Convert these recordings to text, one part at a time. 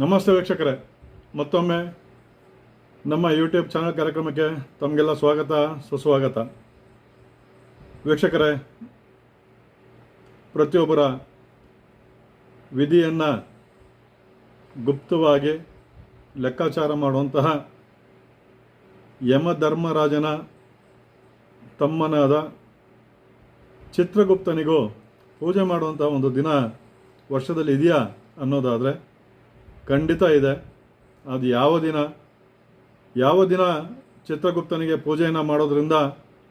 ನಮಸ್ತೆ ವೀಕ್ಷಕರೇ. ಮತ್ತೊಮ್ಮೆ ನಮ್ಮ ಯೂಟ್ಯೂಬ್ ಚಾನಲ್ ಕಾರ್ಯಕ್ರಮಕ್ಕೆ ತಮಗೆಲ್ಲ ಸ್ವಾಗತ, ಸುಸ್ವಾಗತ. ವೀಕ್ಷಕರೇ, ಪ್ರತಿಯೊಬ್ಬರ ವಿಧಿಯನ್ನು ಗುಪ್ತವಾಗಿ ಲೆಕ್ಕಾಚಾರ ಮಾಡುವಂತಹ ಯಮಧರ್ಮರಾಜನ ತಮ್ಮನಾದ ಚಿತ್ರಗುಪ್ತನಿಗೂ ಪೂಜೆ ಮಾಡುವಂಥ ಒಂದು ದಿನ ವರ್ಷದಲ್ಲಿ ಇದೆಯಾ ಅನ್ನೋದಾದರೆ ಖಂಡಿತ ಇದೆ. ಅದು ಯಾವ ದಿನ? ಯಾವ ದಿನ ಚಿತ್ರಗುಪ್ತನಿಗೆ ಪೂಜೆಯನ್ನು ಮಾಡೋದ್ರಿಂದ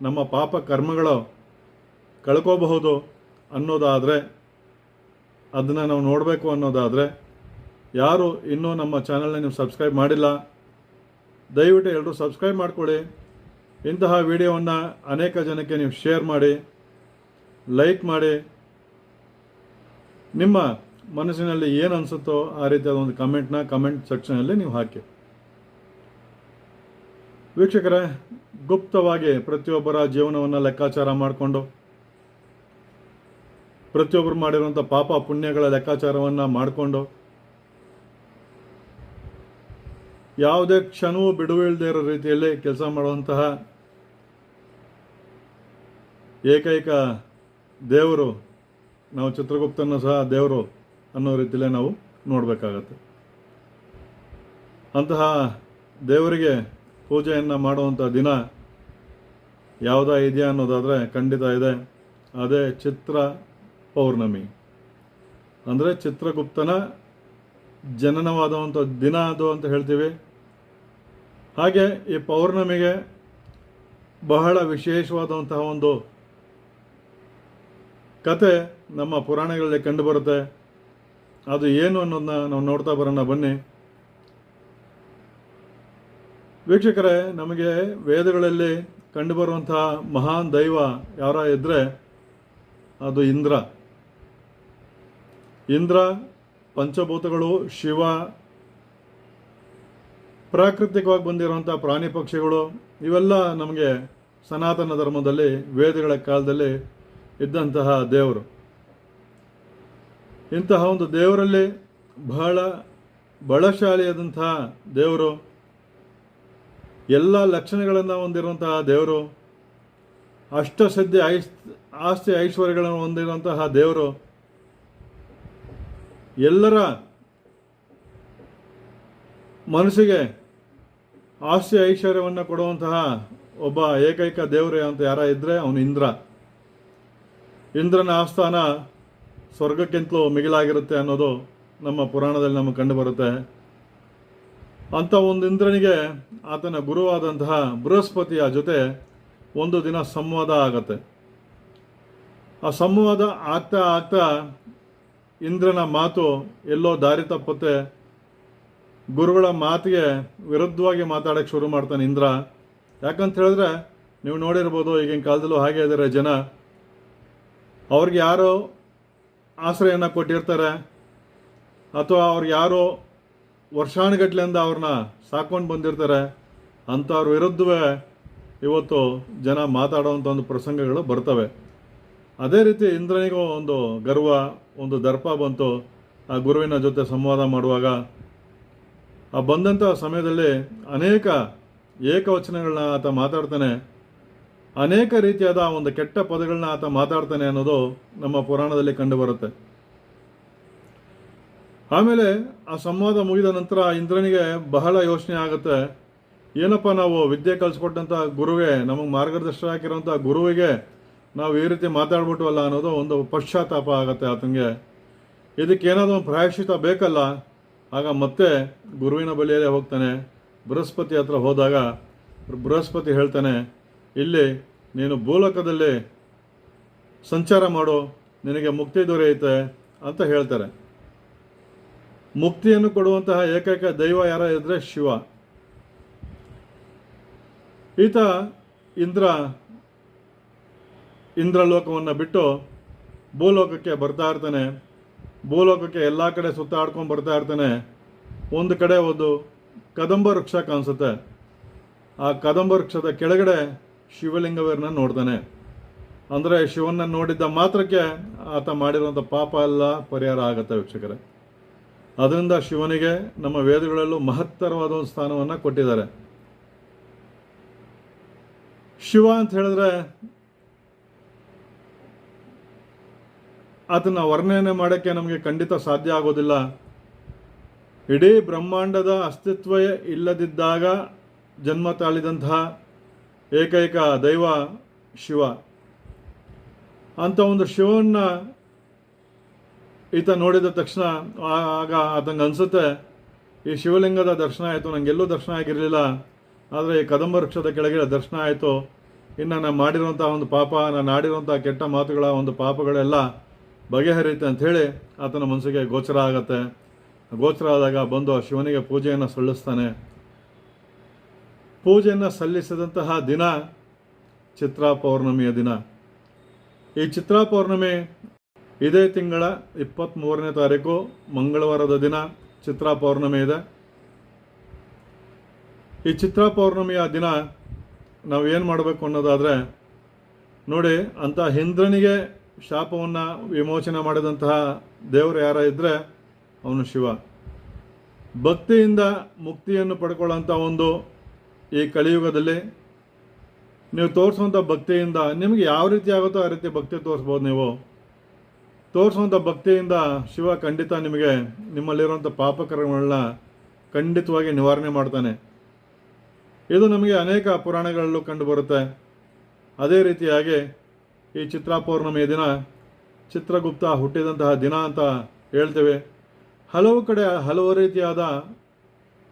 ನಮ್ಮ ಪಾಪ ಕರ್ಮಗಳು ಕಳ್ಕೋಬಹುದು ಅನ್ನೋದಾದರೆ, ಅದನ್ನು ನಾವು ನೋಡಬೇಕು ಅನ್ನೋದಾದರೆ, ಯಾರು ಇನ್ನೂ ನಮ್ಮ ಚಾನಲ್ನ ನೀವು ಸಬ್ಸ್ಕ್ರೈಬ್ ಮಾಡಿಲ್ಲ, ದಯವಿಟ್ಟು ಎಲ್ಲರೂ ಸಬ್ಸ್ಕ್ರೈಬ್ ಮಾಡಿಕೊಳ್ಳಿ. ಇಂತಹ ವಿಡಿಯೋವನ್ನು ಅನೇಕ ಜನಕ್ಕೆ ನೀವು ಶೇರ್ ಮಾಡಿ, ಲೈಕ್ ಮಾಡಿ. ನಿಮ್ಮ ಮನಸ್ಸಿನಲ್ಲಿ ಏನು ಅನಿಸುತ್ತೋ ಆ ರೀತಿಯಾದ ಒಂದು ಕಮೆಂಟ್ನ ಕಮೆಂಟ್ ಸೆಕ್ಷನಲ್ಲಿ ನೀವು ಹಾಕಿ. ವೀಕ್ಷಕರ, ಗುಪ್ತವಾಗಿ ಪ್ರತಿಯೊಬ್ಬರ ಜೀವನವನ್ನು ಲೆಕ್ಕಾಚಾರ ಮಾಡಿಕೊಂಡು ಪ್ರತಿಯೊಬ್ಬರು ಮಾಡಿರುವಂಥ ಪಾಪ ಪುಣ್ಯಗಳ ಲೆಕ್ಕಾಚಾರವನ್ನು ಮಾಡಿಕೊಂಡು, ಯಾವುದೇ ಕ್ಷಣವೂ ಬಿಡುವಿಲ್ಲದೆ ಇರೋ ರೀತಿಯಲ್ಲಿ ಕೆಲಸ ಮಾಡುವಂತಹ ಏಕೈಕ ದೇವರು, ನಾವು ಚಿತ್ರಗುಪ್ತನ ಸಹ ದೇವರು ಅನ್ನೋ ರೀತಿಯಲ್ಲೇ ನಾವು ನೋಡಬೇಕಾಗತ್ತೆ. ಅಂತಹ ದೇವರಿಗೆ ಪೂಜೆಯನ್ನು ಮಾಡುವಂಥ ದಿನ ಯಾವುದಾ ಇದೆಯಾ ಅನ್ನೋದಾದರೆ ಖಂಡಿತ ಇದೆ. ಅದೇ ಚಿತ್ರ ಪೌರ್ಣಮಿ. ಅಂದರೆ ಚಿತ್ರಗುಪ್ತನ ಜನನವಾದಂಥ ದಿನ ಅದು ಅಂತ ಹೇಳ್ತೀವಿ. ಹಾಗೆ ಈ ಪೌರ್ಣಮಿಗೆ ಬಹಳ ವಿಶೇಷವಾದಂತಹ ಒಂದು ಕತೆ ನಮ್ಮ ಪುರಾಣಗಳಲ್ಲಿ ಕಂಡುಬರುತ್ತೆ ಅದು ಏನು ಅನ್ನೋದನ್ನ ನಾವು ನೋಡ್ತಾ ಬರೋಣ, ಬನ್ನಿ. ವೀಕ್ಷಕರೇ, ನಮಗೆ ವೇದಗಳಲ್ಲಿ ಕಂಡುಬರುವಂತಹ ಮಹಾನ್ ದೈವ ಯಾರ ಇದ್ದರೆ ಅದು ಇಂದ್ರ. ಇಂದ್ರ, ಪಂಚಭೂತಗಳು, ಶಿವ, ಪ್ರಾಕೃತಿಕವಾಗಿ ಬಂದಿರುವಂಥ ಪ್ರಾಣಿ ಪಕ್ಷಿಗಳು, ಇವೆಲ್ಲ ನಮಗೆ ಸನಾತನ ಧರ್ಮದಲ್ಲಿ, ವೇದಗಳ ಕಾಲದಲ್ಲಿ ಇದ್ದಂತಹ ದೇವರು. ಇಂತಹ ಒಂದು ದೇವರಲ್ಲಿ ಬಹಳ ಬಲಶಾಲಿಯಾದಂತಹ ದೇವರು, ಎಲ್ಲ ಲಕ್ಷಣಗಳನ್ನು ಹೊಂದಿರುವಂತಹ ದೇವರು ಅಷ್ಟಸದ್ಯ ಐಸ್, ಆಸ್ತಿ ಐಶ್ವರ್ಯಗಳನ್ನು ಹೊಂದಿರುವಂತಹ ದೇವರು, ಎಲ್ಲರ ಮನಸ್ಸಿಗೆ ಆಸ್ತಿ ಐಶ್ವರ್ಯವನ್ನು ಕೊಡುವಂತಹ ಒಬ್ಬ ಏಕೈಕ ದೇವರು ಅಂತ ಯಾರ ಇದ್ದರೆ ಅವನು ಇಂದ್ರ. ಇಂದ್ರನ ಆಸ್ಥಾನ ಸ್ವರ್ಗಕ್ಕಿಂತಲೂ ಮಿಗಿಲಾಗಿರುತ್ತೆ ಅನ್ನೋದು ನಮ್ಮ ಪುರಾಣದಲ್ಲಿ ನಮಗೆ ಕಂಡುಬರುತ್ತೆ. ಅಂಥ ಒಂದು ಇಂದ್ರನಿಗೆ ಆತನ ಗುರುವಾದಂತಹ ಬೃಹಸ್ಪತಿಯ ಜೊತೆ ಒಂದು ದಿನ ಸಂವಾದ ಆಗತ್ತೆ. ಆ ಸಂವಾದ ಆಗ್ತಾ ಆಗ್ತಾ ಇಂದ್ರನ ಮಾತು ಎಲ್ಲೋ ದಾರಿ ತಪ್ಪತ್ತೆ. ಗುರುಗಳ ಮಾತಿಗೆ ವಿರುದ್ಧವಾಗಿ ಮಾತಾಡೋಕ್ಕೆ ಶುರು ಮಾಡ್ತಾನೆ ಇಂದ್ರ. ಯಾಕಂತ ಹೇಳಿದ್ರೆ ನೀವು ನೋಡಿರ್ಬೋದು ಈಗಿನ ಕಾಲದಲ್ಲೂ ಹಾಗೆ ಇದ್ದಾರೆ ಜನ. ಅವ್ರಿಗೆ ಯಾರೋ ಆಶ್ರಯನ ಕೊಟ್ಟಿರ್ತಾರೆ. ಅಥವಾ ಅವ್ರು ಯಾರೋ ವರ್ಷಾನುಗಟ್ಲೆಯಿಂದ ಅವ್ರನ್ನ ಸಾಕೊಂಡು ಬಂದಿರ್ತಾರೆ. ಅಂಥವ್ರ ವಿರುದ್ಧವೇ ಇವತ್ತು ಜನ ಮಾತಾಡೋವಂಥ ಒಂದು ಪ್ರಸಂಗಗಳು ಬರ್ತವೆ. ಅದೇ ರೀತಿ ಇಂದ್ರನಿಗೂ ಒಂದು ಗರ್ವ, ಒಂದು ದರ್ಪ ಬಂತು. ಆ ಗುರುವಿನ ಜೊತೆ ಸಂವಾದ ಮಾಡುವಾಗ ಆ ಬಂದಂಥ ಸಮಯದಲ್ಲಿ ಅನೇಕ ಏಕವಚನಗಳನ್ನ ಆತ ಮಾತಾಡ್ತಾನೆ. ಅನೇಕ ರೀತಿಯಾದ ಒಂದು ಕೆಟ್ಟ ಪದಗಳನ್ನ ಆತ ಮಾತಾಡ್ತಾನೆ ಅನ್ನೋದು ನಮ್ಮ ಪುರಾಣದಲ್ಲಿ ಕಂಡುಬರುತ್ತೆ. ಆಮೇಲೆ ಆ ಸಂವಾದ ಮುಗಿದ ನಂತರ ಇಂದ್ರನಿಗೆ ಬಹಳ ಯೋಚನೆ ಆಗುತ್ತೆ. ಏನಪ್ಪ ನಾವು ವಿದ್ಯೆ ಕಲಿಸ್ಕೊಟ್ಟಂಥ ಗುರುವಿಗೆ ನಮಗೆ ಮಾರ್ಗದರ್ಶನ ಹಾಕಿರೋಂಥ ಗುರುವಿಗೆ ನಾವು ಈ ರೀತಿ ಮಾತಾಡ್ಬಿಟ್ವಲ್ಲ ಅನ್ನೋದು ಒಂದು ಪಶ್ಚಾತ್ತಾಪ ಆಗುತ್ತೆ ಆತನಿಗೆ ಇದಕ್ಕೆ ಏನಾದರೂ ಒಂದು ಪ್ರಾಯಶ್ಚಿತ ಬೇಕಲ್ಲ? ಆಗ ಮತ್ತೆ ಗುರುವಿನ ಬಳಿಯಲ್ಲೇ ಹೋಗ್ತಾನೆ. ಬೃಹಸ್ಪತಿ ಹತ್ರ ಹೋದಾಗ ಬೃಹಸ್ಪತಿ ಹೇಳ್ತಾನೆ ಇಲ್ಲಿ ನೀನು ಭೂಲೋಕದಲ್ಲಿ ಸಂಚಾರ ಮಾಡು, ನಿನಗೆ ಮುಕ್ತಿ ದೊರೆಯುತ್ತೆ ಅಂತ ಹೇಳ್ತಾರೆ. ಮುಕ್ತಿಯನ್ನು ಕೊಡುವಂತಹ ಏಕೈಕ ದೈವ ಯಾರ ಇದ್ರೆ ಶಿವ. ಈತ ಇಂದ್ರ, ಇಂದ್ರಲೋಕವನ್ನು ಬಿಟ್ಟು ಭೂಲೋಕಕ್ಕೆ ಬರ್ತಾ ಇರ್ತಾನೆ. ಭೂಲೋಕಕ್ಕೆ ಎಲ್ಲ ಕಡೆ ಸುತ್ತಾಡ್ಕೊಂಡು ಬರ್ತಾ ಇರ್ತಾನೆ. ಒಂದು ಕಡೆ ಒಂದು ಕದಂಬ ವೃಕ್ಷ ಕಾಣಿಸುತ್ತೆ. ಆ ಕದಂಬ ವೃಕ್ಷದ ಕೆಳಗಡೆ ಶಿವಲಿಂಗವರನ್ನ ನೋಡ್ತಾನೆ ಅಂದರೆ ಶಿವನ ನೋಡಿದ್ದ ಮಾತ್ರಕ್ಕೆ ಆತ ಮಾಡಿರುವಂಥ ಪಾಪ ಎಲ್ಲ ಪರಿಹಾರ ಆಗುತ್ತೆ ವೀಕ್ಷಕರೇ. ಅದರಿಂದ ಶಿವನಿಗೆ ನಮ್ಮ ವೇದಗಳಲ್ಲೂ ಮಹತ್ತರವಾದ ಒಂದು ಸ್ಥಾನವನ್ನು ಕೊಟ್ಟಿದ್ದಾರೆ. ಶಿವ ಅಂತ ಹೇಳಿದ್ರೆ ಅದನ್ನ ವರ್ಣನೆ ಮಾಡೋಕ್ಕೆ ನಮಗೆ ಖಂಡಿತ ಸಾಧ್ಯ ಆಗೋದಿಲ್ಲ. ಇಡೀ ಬ್ರಹ್ಮಾಂಡದ ಅಸ್ತಿತ್ವ ಇಲ್ಲದಿದ್ದಾಗ ಜನ್ಮ ತಾಳಿದಂತಹ ಏಕೈಕ ದೈವ ಶಿವ. ಅಂತ ಒಂದು ಶಿವನ್ನ ಈತ ನೋಡಿದ ತಕ್ಷಣ ಆಗ ಆತಂಗೆ ಅನಿಸುತ್ತೆ, ಈ ಶಿವಲಿಂಗದ ದರ್ಶನ ಆಯಿತು ನನಗೆಲ್ಲೂ ದರ್ಶನ ಆಗಿರಲಿಲ್ಲ, ಆದರೆ ಈ ಕದಂಬ ವೃಕ್ಷದ ಕೆಳಗೆ ದರ್ಶನ ಆಯಿತು. ಇನ್ನು ನಾನು ಮಾಡಿರುವಂಥ ಒಂದು ಪಾಪ, ನಾನು ಆಡಿರುವಂಥ ಕೆಟ್ಟ ಮಾತುಗಳ, ಒಂದು ಪಾಪಗಳೆಲ್ಲ ಬಗೆಹರಿಯುತ್ತೆ ಅಂಥೇಳಿ ಆತನ ಮನಸ್ಸಿಗೆ ಗೋಚರ ಆಗತ್ತೆ. ಗೋಚರ ಆದಾಗ ಬಂದು ಆ ಶಿವನಿಗೆ ಪೂಜೆಯನ್ನು ಸಲ್ಲಿಸ್ತಾನೆ. ಪೂಜೆಯನ್ನು ಸಲ್ಲಿಸಿದಂತಹ ದಿನ ಚಿತ್ರಾ ಪೌರ್ಣಮಿಯ ದಿನ. ಈ ಚಿತ್ರಾ ಪೌರ್ಣಮಿ ಇದೇ ತಿಂಗಳ ಇಪ್ಪತ್ತ್ಮೂರನೇ ತಾರೀಕು ಮಂಗಳವಾರದ ದಿನ ಚಿತ್ರಾ ಪೌರ್ಣಮಿ ಇದೆ. ಈ ಚಿತ್ರಾ ಪೌರ್ಣಮಿಯ ದಿನ ನಾವು ಏನು ಮಾಡಬೇಕು ಅನ್ನೋದಾದರೆ, ನೋಡಿ, ಅಂತ ಇಂದ್ರನಿಗೆ ಶಾಪವನ್ನು ವಿಮೋಚನೆ ಮಾಡಿದಂತಹ ದೇವರು ಯಾರ ಇದ್ದರೆ ಅವನು ಶಿವ. ಭಕ್ತಿಯಿಂದ ಮುಕ್ತಿಯನ್ನು ಪಡ್ಕೊಳ್ಳೋಂಥ ಒಂದು ಈ ಕಲಿಯುಗದಲ್ಲಿ ನೀವು ತೋರಿಸುವಂಥ ಭಕ್ತಿಯಿಂದ ನಿಮಗೆ ಯಾವ ರೀತಿ ಆಗುತ್ತೋ ಆ ರೀತಿ ಭಕ್ತಿ ತೋರಿಸ್ಬೋದು ನೀವು. ತೋರಿಸುವಂಥ ಭಕ್ತಿಯಿಂದ ಶಿವ ಖಂಡಿತ ನಿಮಗೆ ನಿಮ್ಮಲ್ಲಿರುವಂಥ ಪಾಪಕರ್ಮಗಳನ್ನ ಖಂಡಿತವಾಗಿ ನಿವಾರಣೆ ಮಾಡ್ತಾನೆ. ಇದು ನಮಗೆ ಅನೇಕ ಪುರಾಣಗಳಲ್ಲೂ ಕಂಡುಬರುತ್ತೆ ಅದೇ ರೀತಿಯಾಗಿ ಈ ಚಿತ್ರ ಪೌರ್ಣಮಿಯ ದಿನ ಚಿತ್ರಗುಪ್ತ ಹುಟ್ಟಿದಂತಹ ದಿನ ಅಂತ ಹೇಳ್ತೇವೆ. ಹಲವು ಕಡೆ ಹಲವು ರೀತಿಯಾದ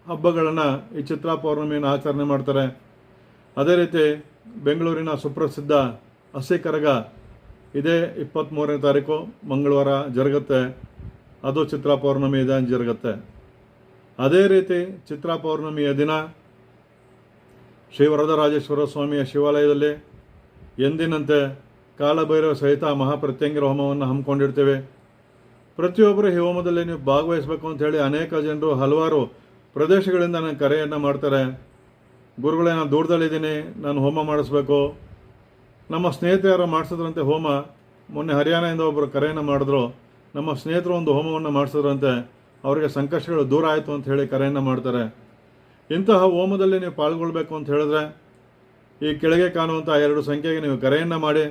ಹಬ್ಬಗಳನ್ನು ಈ ಚಿತ್ರಾ ಪೌರ್ಣಮಿಯನ್ನು ಆಚರಣೆ ಮಾಡ್ತಾರೆ. ಅದೇ ರೀತಿ ಬೆಂಗಳೂರಿನ ಸುಪ್ರಸಿದ್ಧ ಹಸಿ ಕರಗ ಇದೇ ಇಪ್ಪತ್ತ್ಮೂರನೇ ತಾರೀಕು ಮಂಗಳವಾರ ಜರುಗುತ್ತೆ. ಅದು ಚಿತ್ರಾ ಪೌರ್ಣಮಿ ದಿನ ಜರುಗುತ್ತೆ. ಅದೇ ರೀತಿ ಚಿತ್ರಾ ಪೌರ್ಣಮಿಯ ದಿನ ಶ್ರೀ ವರದರಾಜೇಶ್ವರ ಸ್ವಾಮಿಯ ಶಿವಾಲಯದಲ್ಲಿ ಎಂದಿನಂತೆ ಕಾಲಭೈರವ ಸಹಿತ ಮಹಾಪ್ರತ್ಯಂಗಿರ ಹೋಮವನ್ನು ಹಮ್ಮಿಕೊಂಡಿರ್ತೇವೆ. ಪ್ರತಿಯೊಬ್ಬರು ಈ ಹೋಮದಲ್ಲಿ ನೀವು ಭಾಗವಹಿಸಬೇಕು ಅಂತ ಹೇಳಿ ಅನೇಕ ಜನರು ಹಲವಾರು ಪ್ರದೇಶಗಳಿಂದ ನನಗೆ ಕರೆಯನ್ನು ಮಾಡ್ತಾರೆ. ಗುರುಗಳೇ, ನಾನು ದೂರದಲ್ಲಿದ್ದೀನಿ ನಾನು ಹೋಮ ಮಾಡಿಸ್ಬೇಕು. ನಮ್ಮ ಸ್ನೇಹಿತರು ಮಾಡಿಸಿದ್ರಂತೆ ಹೋಮ. ಮೊನ್ನೆ ಹರಿಯಾಣದಿಂದ ಒಬ್ಬರು ಕರೆಯನ್ನು ಮಾಡಿದ್ರು. ನಮ್ಮ ಸ್ನೇಹಿತರು ಒಂದು ಹೋಮವನ್ನು ಮಾಡಿಸಿದ್ರಂತೆ. ಅವರಿಗೆ ಸಂಕಷ್ಟಗಳು ದೂರ ಆಯಿತು ಅಂತ ಹೇಳಿ ಕರೆಯನ್ನು ಮಾಡ್ತಾರೆ. ಇಂತಹ ಹೋಮದಲ್ಲಿ ನೀವು ಪಾಲ್ಗೊಳ್ಬೇಕು ಅಂತ ಹೇಳಿದ್ರೆ, ಈ ಕೆಳಗೆ ಕಾಣುವಂಥ ಎರಡು ಸಂಖ್ಯೆಗೆ ನೀವು ಕರೆಯನ್ನು ಮಾಡಿ.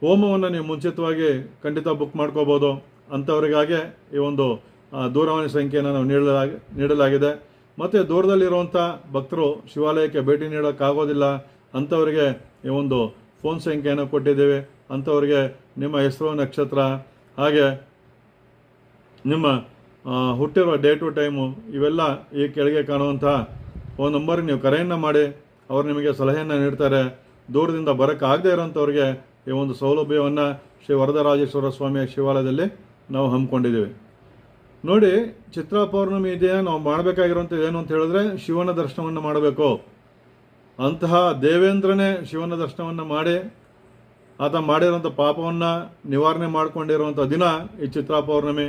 ಹೋಮವನ್ನು ನೀವು ಮುಂಚಿತವಾಗಿ ಖಂಡಿತ ಬುಕ್ ಮಾಡ್ಕೋಬೋದು. ಅಂಥವರಿಗಾಗೆ ಈ ಒಂದು ದೂರವಾಣಿ ಸಂಖ್ಯೆಯನ್ನು ನಾವು ನೀಡಲಾಗಿ, ನೀಡಲಾಗಿದೆ. ಮತ್ತು ದೂರದಲ್ಲಿರುವಂಥ ಭಕ್ತರು ಶಿವಾಲಯಕ್ಕೆ ಭೇಟಿ ನೀಡೋಕ್ಕಾಗೋದಿಲ್ಲ. ಅಂಥವರಿಗೆ ಈ ಒಂದು ಫೋನ್ ಸಂಖ್ಯೆಯನ್ನು ಕೊಟ್ಟಿದ್ದೇವೆ. ಅಂಥವರಿಗೆ ನಿಮ್ಮ ಹೆಸರು, ನಕ್ಷತ್ರ, ಹಾಗೆ ನಿಮ್ಮ ಹುಟ್ಟಿರುವ ಡೇ ಟು ಟೈಮು ಇವೆಲ್ಲ ಈ ಕೆಳಗೆ ಕಾಣುವಂಥ ಫೋನ್ ನಂಬರ್ ನೀವು ಕರೆಯನ್ನು ಮಾಡಿ, ಅವರು ನಿಮಗೆ ಸಲಹೆಯನ್ನು ನೀಡ್ತಾರೆ. ದೂರದಿಂದ ಬರೋಕ್ಕಾಗದೇ ಇರೋಂಥವ್ರಿಗೆ ಈ ಒಂದು ಸೌಲಭ್ಯವನ್ನು ಶ್ರೀ ವರದರಾಜೇಶ್ವರ ಸ್ವಾಮಿಯ ಶಿವಾಲಯದಲ್ಲಿ ನಾವು ಹಮ್ಮಿಕೊಂಡಿದ್ದೀವಿ. ನೋಡಿ, ಚಿತ್ರ ಪೌರ್ಣಮಿ ಇದೆಯಾ? ನಾವು ಮಾಡಬೇಕಾಗಿರುವಂಥ ಏನು ಅಂತ ಹೇಳಿದ್ರೆ, ಶಿವನ ದರ್ಶನವನ್ನು ಮಾಡಬೇಕು. ಅಂತಹ ದೇವೇಂದ್ರನೇ ಶಿವನ ದರ್ಶನವನ್ನು ಮಾಡಿ, ಆತ ಮಾಡಿರೋಂಥ ಪಾಪವನ್ನು ನಿವಾರಣೆ ಮಾಡಿಕೊಂಡಿರುವಂಥ ದಿನ ಈ ಚಿತ್ರ ಪೌರ್ಣಮಿ.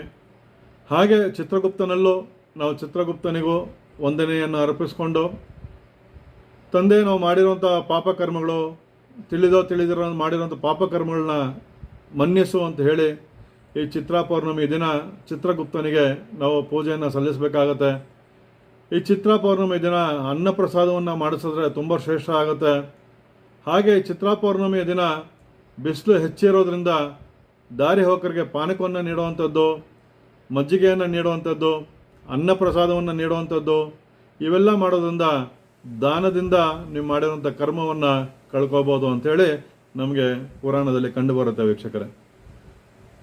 ಹಾಗೆ ಚಿತ್ರಗುಪ್ತನಲ್ಲೂ ನಾವು ಚಿತ್ರಗುಪ್ತನಿಗೂ ವಂದನೆಯನ್ನು ಅರ್ಪಿಸ್ಕೊಂಡು, ತಂದೆ ನಾವು ಮಾಡಿರುವಂಥ ಪಾಪಕರ್ಮಗಳು, ತಿಳಿದೋ ತಿಳಿದಿರೋ ಮಾಡಿರೋಂಥ ಪಾಪಕರ್ಮಗಳನ್ನ ಮನ್ನಿಸು ಅಂತ ಹೇಳಿ ಈ ಚಿತ್ರ ಪೌರ್ಣಮಿ ದಿನ ಚಿತ್ರಗುಪ್ತನಿಗೆ ನಾವು ಪೂಜೆಯನ್ನು ಸಲ್ಲಿಸಬೇಕಾಗತ್ತೆ. ಈ ಚಿತ್ರ ಪೌರ್ಣಮಿ ದಿನ ಅನ್ನಪ್ರಸಾದವನ್ನು ಮಾಡಿಸಿದ್ರೆ ತುಂಬ ಶ್ರೇಷ್ಠ ಆಗುತ್ತೆ. ಹಾಗೆ ಈ ಪೌರ್ಣಮಿ ದಿನ ಬಿಸಿಲು ಹೆಚ್ಚಿರೋದ್ರಿಂದ ದಾರಿ ಹೋಕರಿಗೆ ಪಾನಕವನ್ನು ನೀಡುವಂಥದ್ದು, ಮಜ್ಜಿಗೆಯನ್ನು ನೀಡುವಂಥದ್ದು, ಅನ್ನಪ್ರಸಾದವನ್ನು ನೀಡುವಂಥದ್ದು, ಇವೆಲ್ಲ ಮಾಡೋದ್ರಿಂದ ದಾನದಿಂದ ನೀವು ಮಾಡಿರುವಂಥ ಕರ್ಮವನ್ನು ಕಳ್ಕೋಬೋದು ಅಂಥೇಳಿ ನಮಗೆ ಪುರಾಣದಲ್ಲಿ ಕಂಡುಬರುತ್ತೆ ವೀಕ್ಷಕರೇ.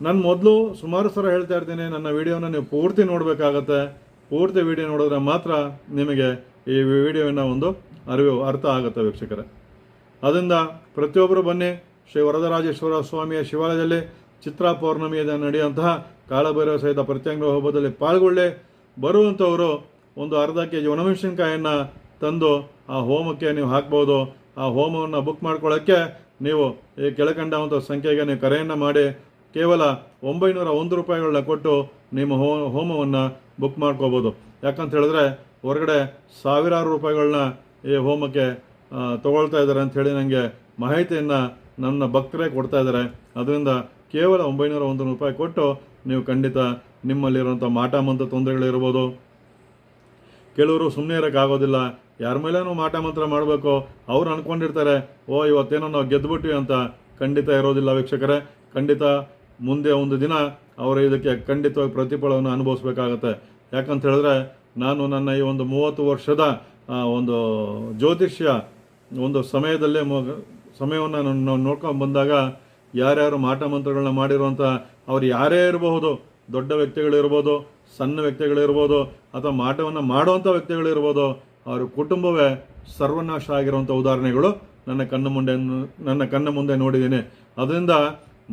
ನಾನು ಮೊದಲು ಸುಮಾರು ಸಲ ಹೇಳ್ತಾ ಇರ್ತೀನಿ, ನನ್ನ ವಿಡಿಯೋನ ನೀವು ಪೂರ್ತಿ ನೋಡಬೇಕಾಗತ್ತೆ. ಪೂರ್ತಿ ವಿಡಿಯೋ ನೋಡಿದ್ರೆ ಮಾತ್ರ ನಿಮಗೆ ಈ ವಿಡಿಯೋವಿನ ಒಂದು ಅರಿವು, ಅರ್ಥ ಆಗುತ್ತೆ ವೀಕ್ಷಕರೇ. ಅದರಿಂದ ಪ್ರತಿಯೊಬ್ಬರು ಬನ್ನಿ, ಶ್ರೀ ವರದರಾಜೇಶ್ವರ ಸ್ವಾಮಿಯ ಶಿವಾಲಯದಲ್ಲಿ ಚಿತ್ರಾ ಪೌರ್ಣಮಿಯ ನಡೆಯುವಂತಹ ಕಾಳಭೈರವ ಸಹಿತ ಪ್ರತ್ಯಂಗ ಹಬ್ಬದಲ್ಲಿ ಪಾಲ್ಗೊಳ್ಳಿ. ಬರುವಂಥವರು ಒಂದು ಅರ್ಧ ಕೆ ಜಿ ಒಣಮೆಣಸಿನ್ಕಾಯನ್ನು ತಂದು ಆ ಹೋಮಕ್ಕೆ ನೀವು ಹಾಕ್ಬೋದು. ಆ ಹೋಮವನ್ನು ಬುಕ್ ಮಾಡ್ಕೊಳ್ಳೋಕ್ಕೆ ನೀವು ಈ ಕೆಳಕಂಡ ಒಂದು ಸಂಖ್ಯೆಗೆ ನೀವು ಕರೆಯನ್ನು ಮಾಡಿ. ಕೇವಲ ಒಂಬೈನೂರ ಒಂದು ರೂಪಾಯಿಗಳನ್ನ ಕೊಟ್ಟು ನಿಮ್ಮ ಹೋ, ಹೋಮವನ್ನು ಬುಕ್ ಮಾಡ್ಕೋಬೋದು. ಯಾಕಂತ ಹೇಳಿದ್ರೆ ಹೊರಗಡೆ ಸಾವಿರಾರು ರೂಪಾಯಿಗಳನ್ನ ಈ ಹೋಮಕ್ಕೆ ತೊಗೊಳ್ತಾ ಇದ್ದಾರೆ ಅಂತ ಹೇಳಿ ನನಗೆ ಮಾಹಿತಿಯನ್ನು ನನ್ನ ಭಕ್ತರೇ ಕೊಡ್ತಾ ಇದ್ದಾರೆ. ಅದರಿಂದ ಕೇವಲ ಒಂಬೈನೂರ ಒಂದು ರೂಪಾಯಿ ಕೊಟ್ಟು ನೀವು ಖಂಡಿತ ನಿಮ್ಮಲ್ಲಿರುವಂಥ ಮಾಟ ಮಂತ್ರ ತೊಂದರೆಗಳಿರ್ಬೋದು. ಕೆಲವರು ಸುಮ್ಮನೆ ಇರೋಕ್ಕಾಗೋದಿಲ್ಲ. ಯಾರ ಮೇಲೇನು ಮಾಟ ಮಂತ್ರ ಮಾಡಬೇಕು. ಅವ್ರು ಅನ್ಕೊಂಡಿರ್ತಾರೆ, ಓ ಇವತ್ತೇನೋ ನಾವು ಗೆದ್ದುಬಿಟ್ವಿ ಅಂತ ಖಂಡಿತ ಇರೋದಿಲ್ಲ ವೀಕ್ಷಕರೇ. ಖಂಡಿತ ಮುಂದೆ ಒಂದು ದಿನ ಅವರು ಇದಕ್ಕೆ ಖಂಡಿತವಾಗಿ ಪ್ರತಿಫಲವನ್ನು ಅನುಭವಿಸ್ಬೇಕಾಗತ್ತೆ. ಯಾಕಂತ ಹೇಳಿದ್ರೆ, ನಾನು ನನ್ನ ಈ ಒಂದು ಮೂವತ್ತು ವರ್ಷದ ಒಂದು ಜ್ಯೋತಿಷ್ಯ ಒಂದು ಸಮಯದಲ್ಲೇ ಸಮಯವನ್ನು ನಾನು ನೋಡ್ಕೊಂಡು ಬಂದಾಗ ಯಾರ್ಯಾರು ಮಾಟ ಮಂತ್ರಗಳನ್ನ ಮಾಡಿರುವಂಥ ಅವ್ರು ಯಾರೇ ಇರಬಹುದು, ದೊಡ್ಡ ವ್ಯಕ್ತಿಗಳಿರ್ಬೋದು, ಸಣ್ಣ ವ್ಯಕ್ತಿಗಳಿರ್ಬೋದು, ಅಥವಾ ಮಾಟವನ್ನು ಮಾಡುವಂಥ ವ್ಯಕ್ತಿಗಳಿರ್ಬೋದು, ಅವರ ಕುಟುಂಬವೇ ಸರ್ವನಾಶ ಆಗಿರುವಂಥ ಉದಾಹರಣೆಗಳು ನನ್ನ ಕಣ್ಣು ಮುಂದೆ, ನನ್ನ ಕಣ್ಣ ಮುಂದೆ ನೋಡಿದ್ದೀನಿ. ಅದರಿಂದ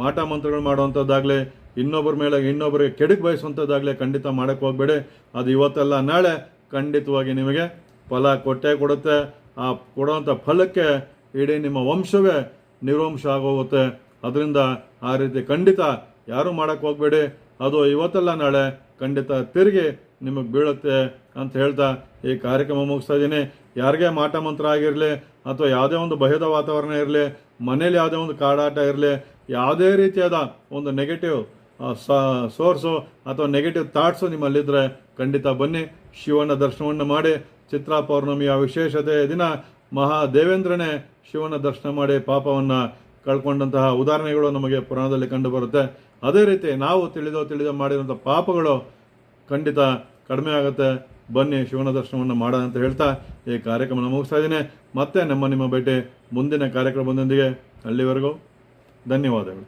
ಮಾಟ ಮಂತ್ರಗಳು ಮಾಡುವಂಥದ್ದಾಗಲಿ ಇನ್ನೊಬ್ಬರ ಮೇಲೆ ಇನ್ನೊಬ್ಬರಿಗೆ ಕೆಡುಕು ಬಯಸುವಂಥದ್ದಾಗಲಿ ಖಂಡಿತ ಮಾಡೋಕ್ಕೆ ಹೋಗಬೇಡಿ. ಅದು ಇವತ್ತಲ್ಲ, ನಾಳೆ ಖಂಡಿತವಾಗಿ ನಿಮಗೆ ಫಲ ಕೊಟ್ಟೇ ಕೊಡುತ್ತೆ. ಆ ಕೊಡುವಂಥ ಫಲಕ್ಕೆ ಇಡೀ ನಿಮ್ಮ ವಂಶವೇ ನಿರ್ವಂಶ ಆಗೋಗುತ್ತೆ. ಅದರಿಂದ ಆ ರೀತಿ ಖಂಡಿತ ಯಾರೂ ಮಾಡೋಕ್ಕೆ ಹೋಗಬೇಡಿ. ಅದು ಇವತ್ತಲ್ಲ, ನಾಳೆ ಖಂಡಿತ ತಿರುಗಿ ನಿಮಗೆ ಬೀಳುತ್ತೆ ಅಂತ ಹೇಳ್ತಾ ಈ ಕಾರ್ಯಕ್ರಮ ಮುಗಿಸ್ತಾ ಇದ್ದೀನಿ. ಯಾರಿಗೆ ಮಾಟ ಮಂತ್ರ ಆಗಿರಲಿ, ಅಥವಾ ಯಾವುದೇ ಒಂದು ಭಯದ ವಾತಾವರಣ ಇರಲಿ, ಮನೇಲಿ ಯಾವುದೇ ಒಂದು ಕಾಡಾಟ ಇರಲಿ ಯಾವುದೇ ರೀತಿಯಾದ ಒಂದು ನೆಗೆಟಿವ್ ಸೋರ್ಸು ಅಥವಾ ನೆಗೆಟಿವ್ ಥಾಟ್ಸು ನಿಮ್ಮಲ್ಲಿದ್ದರೆ ಖಂಡಿತ ಬನ್ನಿ. ಶಿವನ ದರ್ಶನವನ್ನು ಮಾಡಿ, ಚಿತ್ರಾ ಪೌರ್ಣಮಿಯ ವಿಶೇಷತೆ ದಿನ ಮಹಾದೇವೇಂದ್ರನೇ ಶಿವನ ದರ್ಶನ ಮಾಡಿ ಪಾಪವನ್ನು ಕಳ್ಕೊಂಡಂತಹ ಉದಾಹರಣೆಗಳು ನಮಗೆ ಪುರಾಣದಲ್ಲಿ ಕಂಡುಬರುತ್ತೆ. ಅದೇ ರೀತಿ ನಾವು ತಿಳಿದೋ ತಿಳಿದೋ ಮಾಡಿದಂಥ ಪಾಪಗಳು ಖಂಡಿತ ಕಡಿಮೆ ಆಗುತ್ತೆ. ಬನ್ನಿ ಶಿವನ ದರ್ಶನವನ್ನು ಮಾಡೋಣ ಅಂತ ಹೇಳ್ತಾ ಈ ಕಾರ್ಯಕ್ರಮನ ಮುಗಿಸ್ತಾ ಇದ್ದೀನಿ. ಮತ್ತೆ ನಮ್ಮ ನಿಮ್ಮ ಭೇಟಿ ಮುಂದಿನ ಕಾರ್ಯಕ್ರಮದೊಂದಿಗೆ. ಅಲ್ಲಿವರೆಗೂ ధన్యవాదాలు